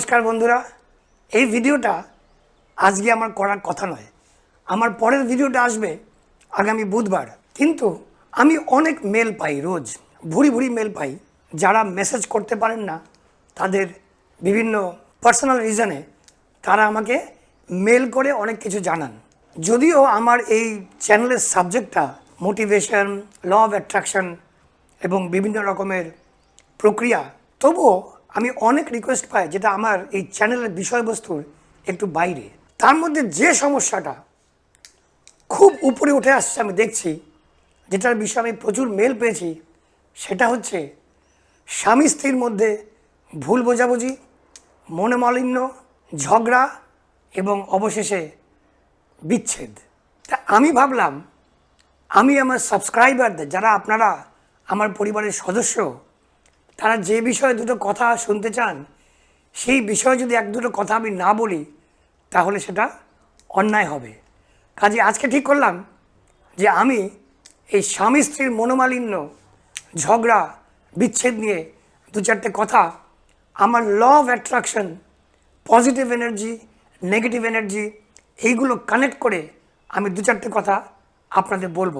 নমস্কার বন্ধুরা। এই ভিডিওটা আজকে আমার করার কথা নয়। আমার পরের ভিডিওটা আসবে আগামী বুধবার। কিন্তু আমি অনেক মেল পাই রোজ, ভুরি ভুরি মেল পাই। যারা মেসেজ করতে পারেন না, তাদের বিভিন্ন পার্সোনাল রিজনে তারা আমাকে মেল করে অনেক কিছু জানান। যদিও আমার এই চ্যানেলের সাবজেক্টটা মোটিভেশন ল অফ অ্যাট্রাকশন এবং বিভিন্ন রকমের প্রক্রিয়া, তবুও আমি অনেক রিকোয়েস্ট পাই যেটা আমার এই চ্যানেলের বিষয়বস্তুর একটু বাইরে। তার মধ্যে যে সমস্যাটা খুব উপরে উঠে আসছে আমি দেখছি, যেটার বিষয়ে আমি প্রচুর মেল পেয়েছি, সেটা হচ্ছে স্বামী স্ত্রীর মধ্যে ভুল বোঝাবুঝি মনোমালিন্য ঝগড়া এবং অবশেষে বিচ্ছেদ। তা আমি ভাবলাম, আমি আমার সাবস্ক্রাইবারদের যারা আপনারা আমার পরিবারের সদস্য তারা যে বিষয়ে দুটো কথা শুনতে চান, সেই বিষয়ে যদি এক দুটো কথা আমি না বলি, তাহলে সেটা অন্যায় হবে। কাজে আজকে ঠিক করলাম যে আমি এই স্বামী স্ত্রীর মনোমালিন্য, ঝগড়া, বিচ্ছেদ নিয়ে দু চারটে কথা আমার law of attraction positive energy negative energy এইগুলো কানেক্ট করে আমি দু চারটে কথা আপনাদের বলব।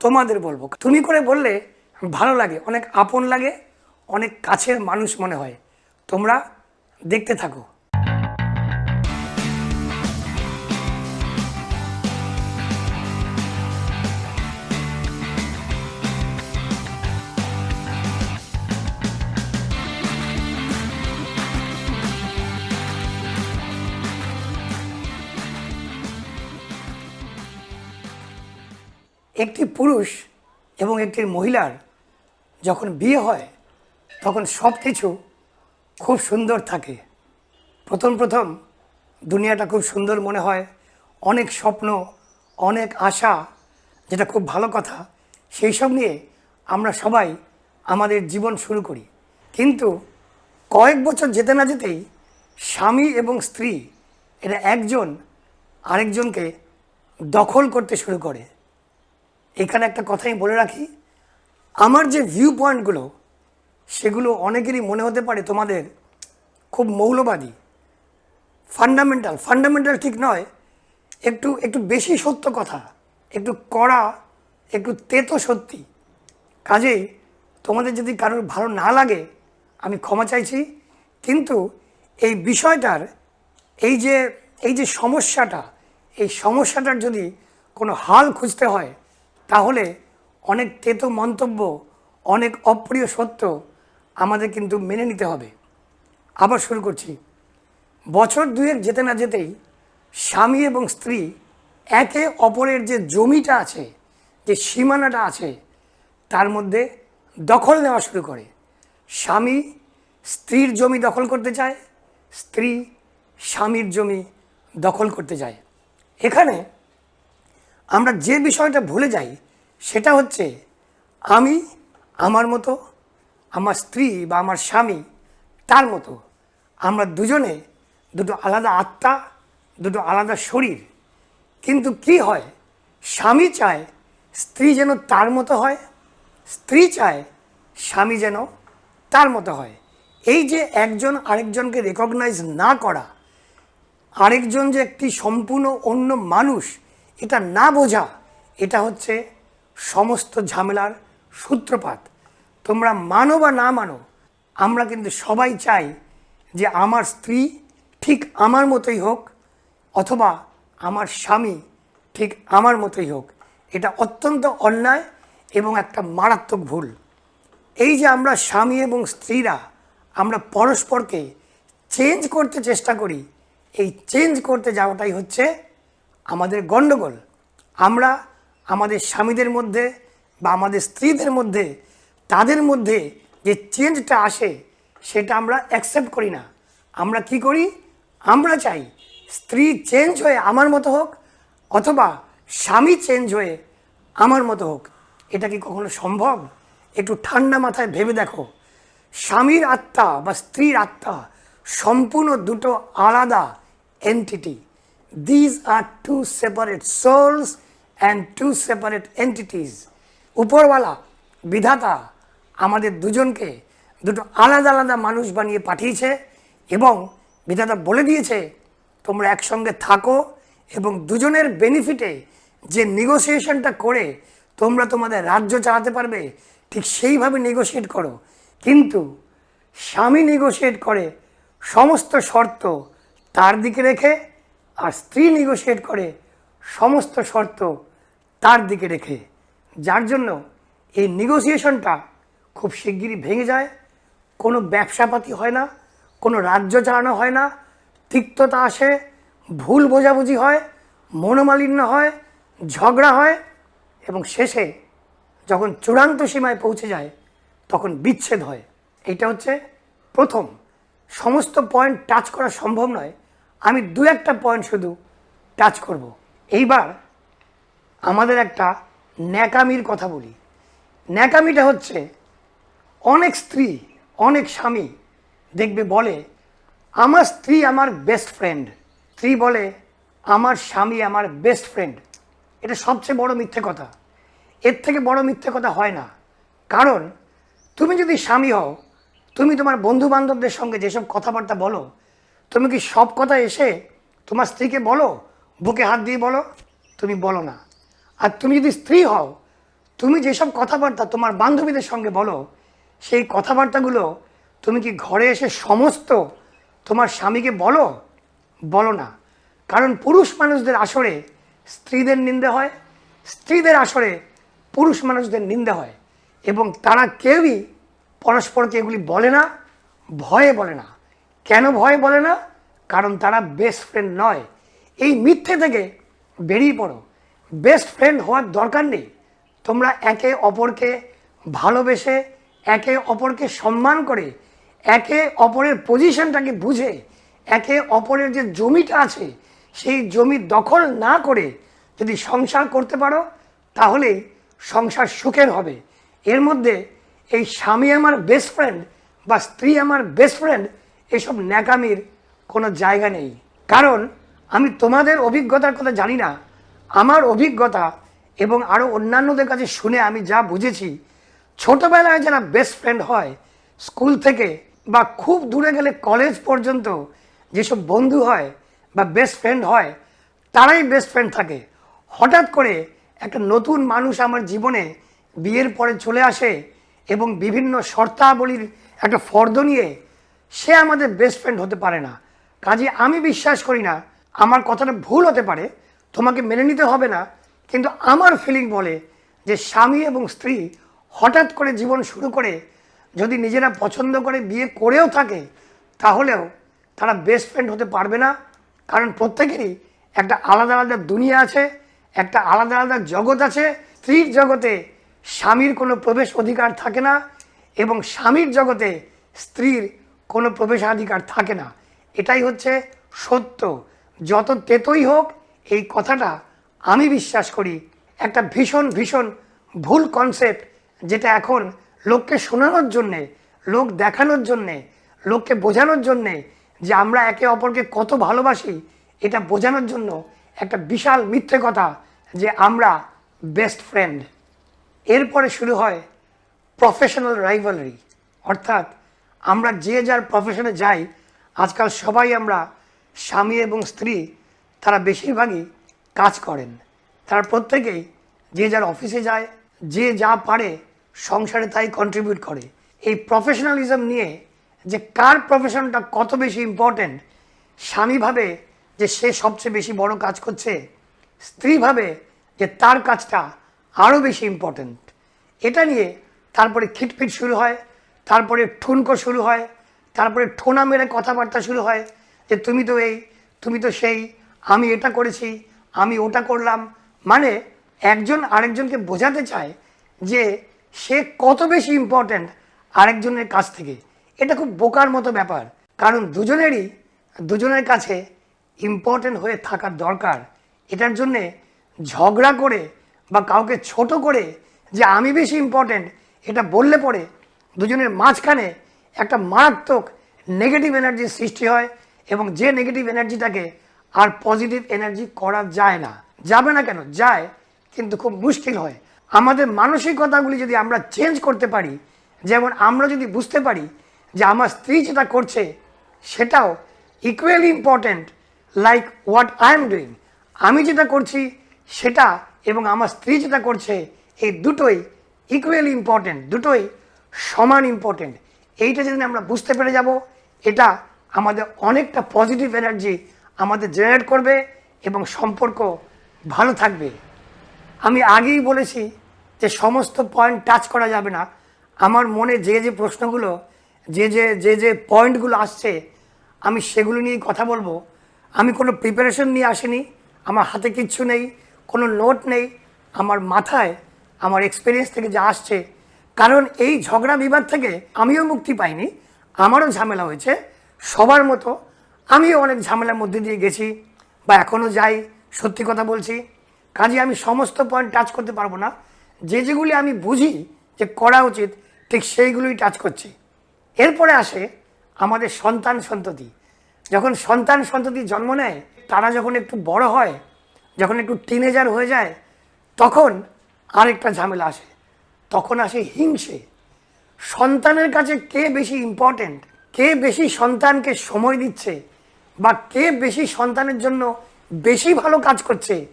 তোমাদের বলব। তুমি করে বললে ভালো লাগে, অনেক আপন লাগে, অনেক কাছের মানুষ মনে হয়। তোমরা দেখতে থাকো। একটি পুরুষ এবং একটি মহিলার যখন বিয়ে হয়, তখন সব কিছু খুব সুন্দর থাকে। প্রথম প্রথম দুনিয়াটা খুব সুন্দর মনে হয়। অনেক স্বপ্ন, অনেক আশা, যেটা খুব ভালো কথা, সেই সব নিয়ে আমরা সবাই আমাদের জীবন শুরু করি। কিন্তু কয়েক বছর যেতে না যেতেই স্বামী এবং স্ত্রী এরা একজন আরেকজনকে দখল করতে শুরু করে। এখানে একটা কথাই বলে রাখি আমার যে ভিউ পয়েন্টগুলো সেগুলো অনেকেরই মনে হতে পারে তোমাদের খুব মৌলবাদী। ফান্ডামেন্টাল ফান্ডামেন্টাল ঠিক নয়, একটু একটু বেশি সত্য কথা, একটু কড়া, একটু তেতো সত্যি। কাজেই তোমাদের যদি কারোর ভালো না লাগে, আমি ক্ষমা চাইছি, কিন্তু এই বিষয়টার, এই যে এই যে সমস্যাটা, এই সমস্যাটার যদি কোনো হাল খুঁজতে হয়, তাহলে অনেক তেতো মন্তব্য, অনেক অপ্রিয় সত্য আমাদের কিন্তু মেনে নিতে হবে। আবার শুরু করছি। বছর দুয়েক যেতে না যেতেই স্বামী এবং স্ত্রী একে অপরের যে জমিটা আছে, যে সীমানাটা আছে, তার মধ্যে দখল নেওয়া শুরু করে। স্বামী স্ত্রীর জমি দখল করতে চায়, স্ত্রী স্বামীর জমি দখল করতে যায় এখানে আমরা যে বিষয়টা ভুলে যাই সেটা হচ্ছে আমি, আমার মতো, আমার স্ত্রী বা আমার স্বামী, তার মতো, আমরা দুজনে দুটো আলাদা আত্মা, দুটো আলাদা শরীর। কিন্তু কি হয়, স্বামী চায় স্ত্রী যেন তার মতো হয়, স্ত্রী চায় স্বামী যেন তার মতো হয়। এই যে একজন আরেকজনকে রেকগনাইজ না করা, আরেকজন যে একটি সম্পূর্ণ অন্য মানুষ, এটা না বোঝা, এটা হচ্ছে সমস্ত ঝামেলার সূত্রপাত। তোমরা মানো বা না মানো, আমরা কিন্তু সবাই চাই যে আমার স্ত্রী ঠিক আমার মতোই হোক অথবা আমার স্বামী ঠিক আমার মতোই হোক। এটা অত্যন্ত অন্যায় এবং একটা মারাত্মক ভুল। এই যে আমরা স্বামী এবং স্ত্রীরা আমরা পরস্পরকে চেঞ্জ করতে চেষ্টা করি, এই চেঞ্জ করতে যাওয়াটাই হচ্ছে আমাদের গণ্ডগোল। আমরা আমাদের স্বামীদের মধ্যে বা আমাদের স্ত্রীদের মধ্যে, তাদের মধ্যে যে চেঞ্জটা আসে, সেটা আমরা অ্যাকসেপ্ট করি না। আমরা কি করি? আমরা চাই স্ত্রী চেঞ্জ হয়ে আমার মতো হোক অথবা স্বামী চেঞ্জ হয়ে আমার মতো হোক। এটা কি কখনো সম্ভব? একটু ঠান্ডা মাথায় ভেবে দেখো। স্বামীর আত্মা বা স্ত্রীর আত্মা সম্পূর্ণ দুটো আলাদা entity these are two separate souls and two separate entities উপরওয়ালা, বিধাতা আমাদের দুজনকে দুটো আলাদা আলাদা মানুষ বানিয়ে পাঠিয়েছে এবং বিধাতা বলে দিয়েছে, তোমরা একসঙ্গে থাকো এবং দুজনের বেনিফিটে যে নেগোসিয়েশনটা করে তোমরা তোমাদের রাজ্য চালাতে পারবে, ঠিক সেইভাবে নেগোশিয়েট করো। কিন্তু স্বামী নেগোশিয়েট করে সমস্ত শর্ত তার দিকে রেখে আর স্ত্রী নেগোশিয়েট করে সমস্ত শর্ত তার দিকে রেখে, যার জন্য এই নেগোসিয়েশনটা খুব শিগগিরই ভেঙে যায়। কোনো ব্যবসাপাতি হয় না, কোনো রাজ্য চালানো হয় না, তিক্ততা আসে, ভুল বোঝাবুঝি হয়, মনোমালিন্য হয়, ঝগড়া হয় এবং শেষে যখন চূড়ান্ত সীমায় পৌঁছে যায়, তখন বিচ্ছেদ হয়। এটা হচ্ছে প্রথম। সমস্ত পয়েন্ট টাচ করা সম্ভব নয়। আমি দু একটা পয়েন্ট শুধু টাচ করব। এইবার আমাদের একটা ন্যাকামির কথা বলি। ন্যাকামিটা হচ্ছে অনেক স্ত্রী, অনেক স্বামী দেখবে বলে, আমার স্ত্রী আমার বেস্ট ফ্রেন্ড স্ত্রী বলে, আমার স্বামী আমার বেস্ট ফ্রেন্ড এটা সবচেয়ে বড় মিথ্যে কথা। এর থেকে বড় মিথ্যে কথা হয় না। কারণ তুমি যদি স্বামী হও, তুমি তোমার বন্ধু বান্ধবদের সঙ্গে যেসব কথাবার্তা বলো, তুমি কি সব কথা এসে তোমার স্ত্রীকে বলো, বুকে হাত দিয়ে বলো? তুমি বলো না। আর তুমি যদি স্ত্রী হও, তুমি যেসব কথাবার্তা তোমার বান্ধবীদের সঙ্গে বলো, সেই কথাবার্তাগুলো তুমি কি ঘরে এসে সমস্ত তোমার স্বামীকে বলো? বলো না। কারণ পুরুষ মানুষদের আসরে স্ত্রীদের নিন্দে হয়, স্ত্রীদের আসরে পুরুষ মানুষদের নিন্দে হয়, এবং তারা কেউই পরস্পরকে এগুলি বলে না, ভয়ে বলে না। কেন ভয়ে বলে না? কারণ তারা বেস্ট ফ্রেন্ড নয়। এই মিথ্যে থেকে বেরিয়ে পড়ো। বেস্ট ফ্রেন্ড হওয়ার দরকার নেই। তোমরা একে অপরকে ভালোবেসে, একে অপরকে সম্মান করে, একে অপরের পজিশনটাকে বুঝে, একে অপরের যে জমিটা আছে, সেই জমি দখল না করে যদি সংসার করতে পারো, তাহলেই সংসার সুখের হবে। এর মধ্যে এই স্বামী আমার বেস্ট ফ্রেন্ড বা স্ত্রী আমার বেস্ট ফ্রেন্ড, এসব ন্যাকামির কোনো জায়গা নেই। কারণ আমি তোমাদের অভিজ্ঞতার কথা জানি না আমার অভিজ্ঞতা এবং আরও অন্যান্যদের কাছে শুনে আমি যা বুঝেছি, ছোটোবেলায় যারা বেস্ট ফ্রেন্ড হয় স্কুল থেকে বা খুব দূরে গেলে কলেজ পর্যন্ত যেসব বন্ধু হয় বা বেস্ট ফ্রেন্ড হয়, তারাই বেস্ট ফ্রেন্ড থাকে। হঠাৎ করে একটা নতুন মানুষ আমার জীবনে বিয়ের পরে চলে আসে এবং বিভিন্ন শর্তাবলীর একটা ফর্দ নিয়ে সে আমাদের বেস্ট ফ্রেন্ড হতে পারে না। কাজে আমি বিশ্বাস করি না, আমার কথাটা ভুল হতে পারে তোমাকে মেনে নিতে হবে না। কিন্তু আমার ফিলিং বলে যে স্বামী এবং স্ত্রী হঠাৎ করে জীবন শুরু করে, যদি নিজেরা পছন্দ করে বিয়ে করেও থাকে, তাহলেও তারা বেস্ট ফ্রেন্ড হতে পারবে না। কারণ প্রত্যেকেরই একটা আলাদা আলাদা দুনিয়া আছে, একটা আলাদা আলাদা জগৎ আছে। স্ত্রীর জগতে স্বামীর কোনো প্রবেশ অধিকার থাকে না এবং স্বামীর জগতে স্ত্রীর কোনো প্রবেশাধিকার থাকে না। এটাই হচ্ছে সত্য। যত তেতই হোক এই কথাটা আমি বিশ্বাস করি একটা ভীষণ ভীষণ ভুল কনসেপ্ট যেটা এখন লোককে শোনানোর জন্যে, লোক দেখানোর জন্যে, লোককে বোঝানোর জন্যে যে আমরা একে অপরকে কত ভালোবাসি, এটা বোঝানোর জন্য একটা বিশাল মিথ্যে কথা যে আমরা বেস্ট ফ্রেন্ড এরপরে শুরু হয় প্রফেশনাল রাইভালরি অর্থাৎ আমরা যে যার প্রফেশনে যাই, আজকাল সবাই আমরা স্বামী এবং স্ত্রী তারা বেশিরভাগই কাজ করেন। তারা প্রত্যেকেই যে যার অফিসে যায়, যে যা পারে সংসারে তাই কন্ট্রিবিউট করে। এই প্রফেশনালিজম নিয়ে যে কার প্রফেশনটা কত বেশি ইম্পর্ট্যান্ট স্বামী ভাবে যে সে সবচেয়ে বেশি বড় কাজ করছে, স্ত্রী ভাবে যে তার কাজটা আরও বেশি ইম্পর্ট্যান্ট এটা নিয়ে তারপরে খিটপিট শুরু হয়, তারপরে ঠুনকো শুরু হয়, তারপরে ঠোনা মেরে কথাবার্তা শুরু হয়, যে তুমি তো এই, তুমি তো সেই আমি এটা করেছি, আমি ওটা করলাম। মানে একজন আরেকজনকে বোঝাতে চায় যে সে কত বেশি ইম্পর্ট্যান্ট আরেকজনের কাছ থেকে। এটা খুব বোকার মতো ব্যাপার। কারণ দুজনেরই, দুজনের কাছে ইম্পর্ট্যান্ট হয়ে থাকার দরকার। এটার জন্যে ঝগড়া করে বা কাউকে ছোট করে যে আমি বেশি ইম্পর্ট্যান্ট এটা বললে পরে দুজনের মাঝখানে একটা মারাত্মক নেগেটিভ এনার্জির সৃষ্টি হয় এবং যে নেগেটিভ এনার্জিটাকে আর পজিটিভ এনার্জি করা যায় না। যাবে না কেন? যায়, কিন্তু খুব মুশকিল হয়। আমাদের মানসিকতাগুলি যদি আমরা চেঞ্জ করতে পারি, যেমন আমরা যদি বুঝতে পারি যে আমার স্ত্রী যেটা করছে, সেটাও equally important like what I am doing আমি যেটা করছি, সেটা এবং আমার স্ত্রী যেটা করছে, এই দুটোই ইকুয়ালি ইম্পর্ট্যান্ট দুটোই সমান ইম্পর্ট্যান্ট এইটা যদি আমরা বুঝতে পেরে যাব। এটা আমাদের অনেকটা পজিটিভ এনার্জি আমাদের জেনারেট করবে এবং সম্পর্ক ভালো থাকবে। আমি আগেই বলেছি যে সমস্ত পয়েন্ট টাচ করা যাবে না। আমার মনে যে যে প্রশ্নগুলো, যে যে যে যে পয়েন্টগুলো আসছে, আমি সেগুলো নিয়েই কথা বলব। আমি কোনো প্রিপারেশন নিয়ে আসিনি। আমার হাতে কিচ্ছু নেই, কোনো নোট নেই। আমার মাথায়, আমার এক্সপিরিয়েন্স থেকে যা আসছে। কারণ এই ঝগড়া বিবাদ থেকে আমিও মুক্তি পাইনি। আমারও ঝামেলা হয়েছে। সবার মতো আমিও অনেক ঝামেলার মধ্যে দিয়ে গেছি বা এখনও যাই, সত্যি কথা বলছি। কাজে আমি সমস্ত পয়েন্ট টাচ করতে পারব না। যে যেগুলি আমি বুঝি যে করা উচিত, ঠিক সেইগুলোই টাচ করছি। এরপরে আসে আমাদের সন্তান সন্ততি। যখন সন্তান সন্ততি জন্ম নেয়, তারা যখন একটু বড় হয়, যখন একটু টিনেজার হয়ে যায়, তখন আরেকটা ঝামেলা আসে। তখন আসে হিংসে। সন্তানের কাছে কে বেশি ইম্পর্ট্যান্ট কে বেশি সন্তানকে সময় দিচ্ছে বা কে বেশি সন্তানের জন্য বেশি ভালো কাজ করছে,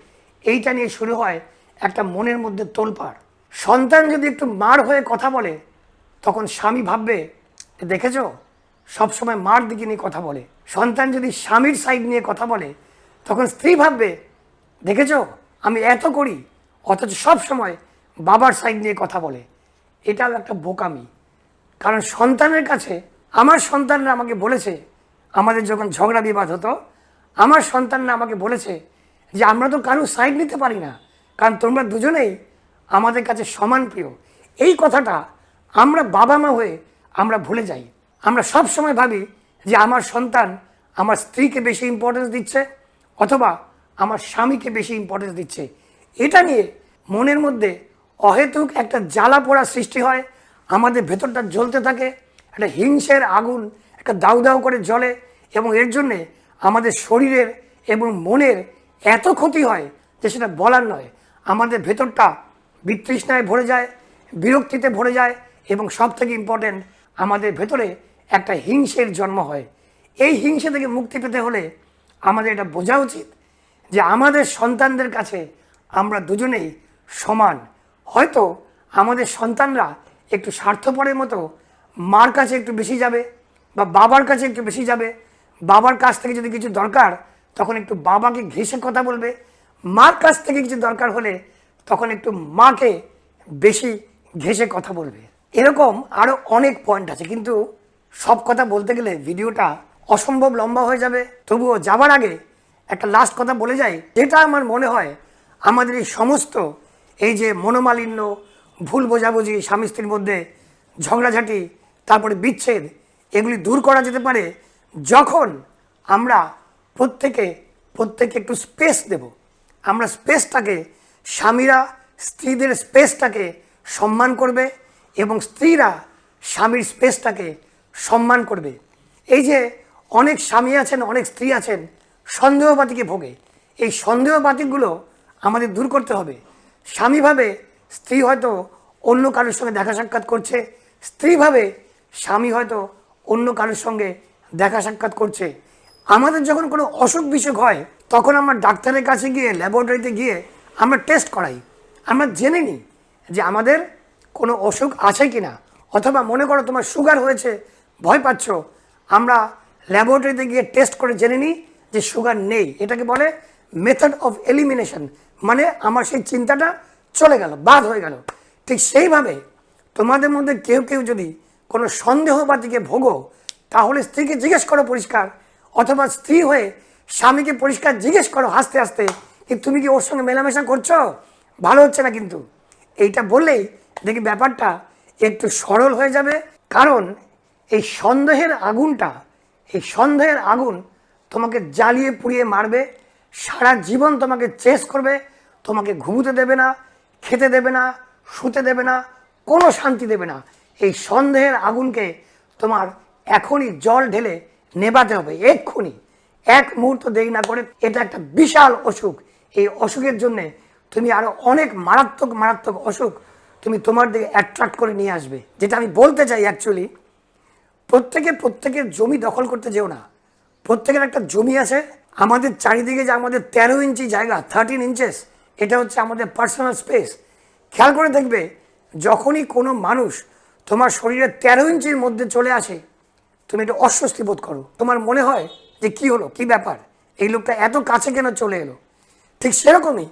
এইটা নিয়ে শুরু হয় একটা মনের মধ্যে তোলপাড়। সন্তান যদি একটু মার হয়ে কথা বলে, তখন স্বামী ভাববে, দেখেছ? সবসময় মার দিকে নিয়ে কথা বলে। সন্তান যদি স্বামীর সাইড নিয়ে কথা বলে, তখন স্ত্রী ভাববে, দেখেছ? আমি এত করি, অথচ সব সময় বাবার সাইড নিয়ে কথা বলে। এটাও একটা বোকামি। কারণ সন্তানের কাছে, আমার সন্তানরা আমাকে বলেছে আমাদের যখন ঝগড়া বিবাদ হতো, আমার সন্তানরা আমাকে বলেছে যে, আমরা তো কারও সাইড নিতে পারি না, কারণ তোমরা দুজনেই আমাদের কাছে সমান প্রিয়। এই কথাটা আমরা বাবা মা হয়ে আমরা ভুলে যাই। আমরা সব সময় ভাবি যে, আমার সন্তান আমার স্ত্রীকে বেশি ইম্পর্টেন্স দিচ্ছে অথবা আমার স্বামীকে বেশি ইম্পর্টেন্স দিচ্ছে। এটা নিয়ে মনের মধ্যে অহেতুক একটা জ্বালা পোড়া সৃষ্টি হয়। আমাদের ভেতরটা জ্বলতে থাকে, একটা হিংসের আগুন একটা দাউ দাউ করে জ্বলে এবং এর জন্যে আমাদের শরীরের এবং মনের এত ক্ষতি হয় যে সেটা বলার নয়। আমাদের ভেতরটা বিতৃষ্ণায় ভরে যায়, বিরক্তিতে ভরে যায় এবং সব থেকে ইম্পর্টেন্ট আমাদের ভেতরে একটা হিংসের জন্ম হয়। এই হিংসে থেকে মুক্তি পেতে হলে আমাদের এটা বোঝা উচিত যে আমাদের সন্তানদের কাছে আমরা দুজনেই সমান। হয়তো আমাদের সন্তানরা একটু স্বার্থপরের মতো মার কাছে একটু বেশি যাবে বা বাবার কাছে একটু বেশি যাবে, বাবার কাছ থেকে যদি কিছু দরকার, তখন একটু বাবাকে ঘেসে কথা বলবে। মার কাছ থেকে কিছু দরকার হলে তখন একটু মাকে বেশি ঘেসে কথা বলবে। এরকম আরও অনেক পয়েন্ট আছে, কিন্তু সব কথা বলতে গেলে ভিডিওটা অসম্ভব লম্বা হয়ে যাবে। তবুও যাবার আগে একটা লাস্ট কথা বলে যাই, যেটা আমার মনে হয় আমাদের এই সমস্ত এই যে মনোমালিন্য, ভুল বোঝাবুঝি স্বামী স্ত্রীর মধ্যে ঝগড়াঝাটি, তারপরে বিচ্ছেদ এগুলি দূর করা যেতে পারে যখন আমরা প্রত্যেকে প্রত্যেকে একটু স্পেস দেব। আমরা স্পেসটাকে স্বামীরা, স্ত্রীদের স্পেসটাকে সম্মান করবে এবং স্ত্রীরা স্বামীর স্পেসটাকে সম্মান করবে। এই যে অনেক স্বামী আছেন, অনেক স্ত্রী আছেন সন্দেহবাতিকে ভোগে। এই সন্দেহবাতিকগুলো আমাদের দূর করতে হবে। স্বামীভাবে স্ত্রী হয়তো অন্য কারোর সঙ্গে দেখা সাক্ষাৎ করছে স্ত্রীভাবে স্বামী হয়তো অন্য কারোর সঙ্গে দেখা সাক্ষাৎ করছে। আমাদের যখন কোনো অসুখ বিসুখ হয়, তখন আমরা ডাক্তারের কাছে গিয়ে ল্যাবরেটরিতে গিয়ে আমরা টেস্ট করাই। আমরা জেনে নিই যে আমাদের কোনো অসুখ আছে কি না অথবা মনে করো তোমার সুগার হয়েছে, ভয় পাচ্ছ, আমরা ল্যাবরেটরিতে গিয়ে টেস্ট করে জেনে নিই যে সুগার নেই। এটাকে বলে মেথড অফ এলিমিনেশন মানে আমার সেই চিন্তাটা চলে গেল, বাদ হয়ে গেল। ঠিক সেইভাবে তোমাদের মধ্যে কেউ কেউ যদি কোনো সন্দেহবাদীকে ভোগো, তাহলে স্ত্রীকে জিজ্ঞেস করো পরিষ্কার। অথবা স্ত্রী হয়ে স্বামীকে পরিষ্কার জিজ্ঞেস করো হাসতে হাসতে যে তুমি কি ওর সঙ্গে মেলামেশা করছ? ভালো হচ্ছে না কিন্তু। এইটা বললেই দেখি ব্যাপারটা একটু সরল হয়ে যাবে। কারণ এই সন্দেহের আগুনটা, এই সন্দেহের আগুন তোমাকে জ্বালিয়ে পুড়িয়ে মারবে, সারা জীবন তোমাকে চেস করবে, তোমাকে ঘুমোতে দেবে না, খেতে দেবে না, শুতে দেবে না, কোনো শান্তি দেবে না। এই সন্দেহের আগুনকে তোমার এখনই জল ঢেলে নেবাতে হবে, এক্ষুনি। এক মুহূর্ত দেরি না করে এটা একটা বিশাল অসুখ। এই অসুখের জন্যে তুমি আরও অনেক মারাত্মক মারাত্মক অসুখ তুমি তোমার দিকে অ্যাট্রাক্ট করে নিয়ে আসবে। যেটা আমি বলতে চাই অ্যাকচুয়ালি প্রত্যেকে, প্রত্যেকের জমি দখল করতে যেও না। প্রত্যেকের একটা জমি আছে, আমাদের চারিদিকে যে আমাদের তেরো ইঞ্চি জায়গা থার্টিন ইঞ্চেস এটা হচ্ছে আমাদের পার্সোনাল স্পেস খেয়াল করে দেখবে, যখনই কোনো মানুষ তোমার শরীরের তেরো ইঞ্চির মধ্যে চলে আসে, তুমি একটু অস্বস্তি বোধ করো। তোমার মনে হয় যে কি হলো, কি ব্যাপার? এই লোকটা এত কাছে কেন চলে এলো? ঠিক সেরকমই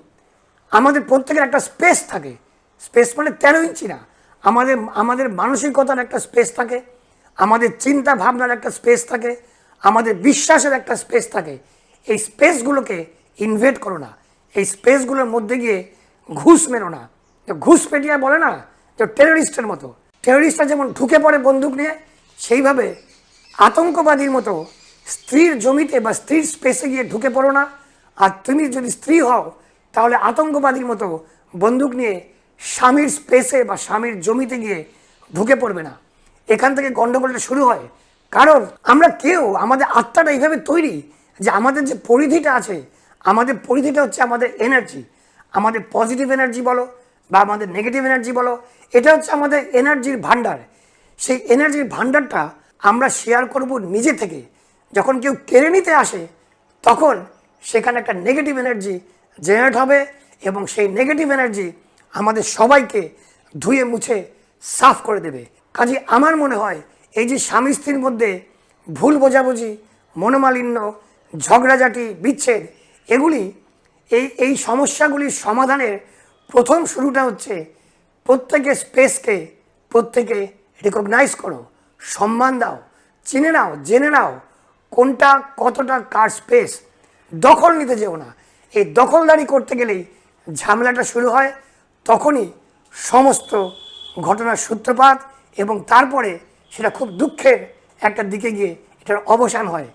আমাদের প্রত্যেকের একটা স্পেস থাকে। স্পেস মানে তেরো ইঞ্চি না। আমাদের আমাদের মানসিকতার একটা স্পেস থাকে। আমাদের চিন্তা ভাবনার একটা স্পেস থাকে। আমাদের বিশ্বাসের একটা স্পেস থাকে। এই স্পেসগুলোকে ইনভেট করো না। এই স্পেসগুলোর মধ্যে গিয়ে ঘুষ মেরো না। ঘুষ পেটিয়া বলে না যে টেররিস্টের মতো। টেররিস্টরা যেমন ঢুকে পড়ে বন্দুক নিয়ে, সেইভাবে আতঙ্কবাদীর মতো স্ত্রীর জমিতে বা স্ত্রীর স্পেসে গিয়ে ঢুকে পড়ো না। আর তুমি যদি স্ত্রী হও, তাহলে আতঙ্কবাদীর মতো বন্দুক নিয়ে স্বামীর স্পেসে বা স্বামীর জমিতে গিয়ে ঢুকে পড়বে না। এখান থেকে গন্ডগোলটা শুরু হয়। কারণ আমরা কেউ, আমাদের আত্মাটা এইভাবে তৈরি যে আমাদের যে পরিধিটা আছে, আমাদের পরিধিটা হচ্ছে আমাদের এনার্জি আমাদের পজিটিভ এনার্জি বলো বা আমাদের নেগেটিভ এনার্জি বলো, এটা হচ্ছে আমাদের এনার্জির ভান্ডার সেই এনার্জির ভান্ডারটা আমরা শেয়ার করব নিজে থেকে। যখন কেউ কেড়ে নিতে আসে, তখন সেখানে একটা নেগেটিভ এনার্জি জেনারেট হবে এবং সেই নেগেটিভ এনার্জি আমাদের সবাইকে ধুয়ে মুছে, সাফ করে দেবে। কাজে আমার মনে হয়, এই যে স্বামী স্ত্রীর মধ্যে ভুল বোঝাবুঝি, মনোমালিন্য, ঝগড়াঝাটি, বিচ্ছেদ, এগুলি এই এই সমস্যাগুলির সমাধানের প্রথম শুরুটা হচ্ছে প্রত্যেকের স্পেসকে, প্রত্যেকে রেকগনাইজ করো, সম্মান দাও, চিনে নাও, জেনে নাও কোনটা কতটা কার স্পেস। দখল নিতে যেও না। এই দখলদারি করতে গেলেই ঝামেলাটা শুরু হয়, তখনই সমস্ত ঘটনার সূত্রপাত এবং তারপরে সেটা খুব দুঃখের একটা দিকে গিয়ে এটার অবসান হয়।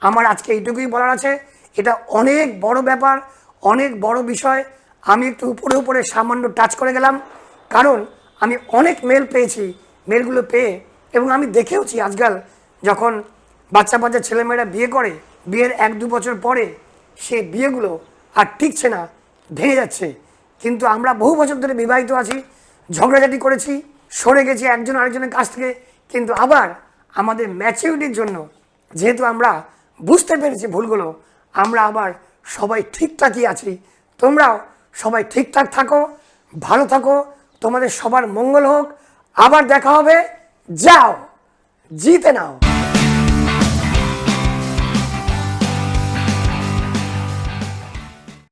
আমার আজকে এইটুকুই বলার আছে। এটা অনেক বড় ব্যাপার, অনেক বড় বিষয়। আমি একটু উপরে উপরে সামান্য টাচ করে গেলাম। কারণ আমি অনেক মেল পেয়েছি মেলগুলো পেয়ে, এবং আমি দেখেওছি আজকাল যখন বাচ্চা বাচ্চা ছেলেমেয়েরা বিয়ে করে, বিয়ের এক দু বছর পরে সে বিয়েগুলো আর টিকছে না, ভেঙে যাচ্ছে। কিন্তু আমরা বহু বছর ধরে বিবাহিত আছি, ঝগড়াঝাটি করেছি, সরে গেছি একজন আরেকজনের কাছ থেকে, কিন্তু আবার আমাদের ম্যাচিউরিটির জন্য যেহেতু আমরা বুঝতে পেরেছি ভুলগুলো, আমরা আবার সবাই ঠিকঠাকই আছি। তোমরাও সবাই ঠিকঠাক থাকো, ভালো থাকো, তোমাদের সবার মঙ্গল হোক। আবার দেখা হবে। যাও, জিতে নাও।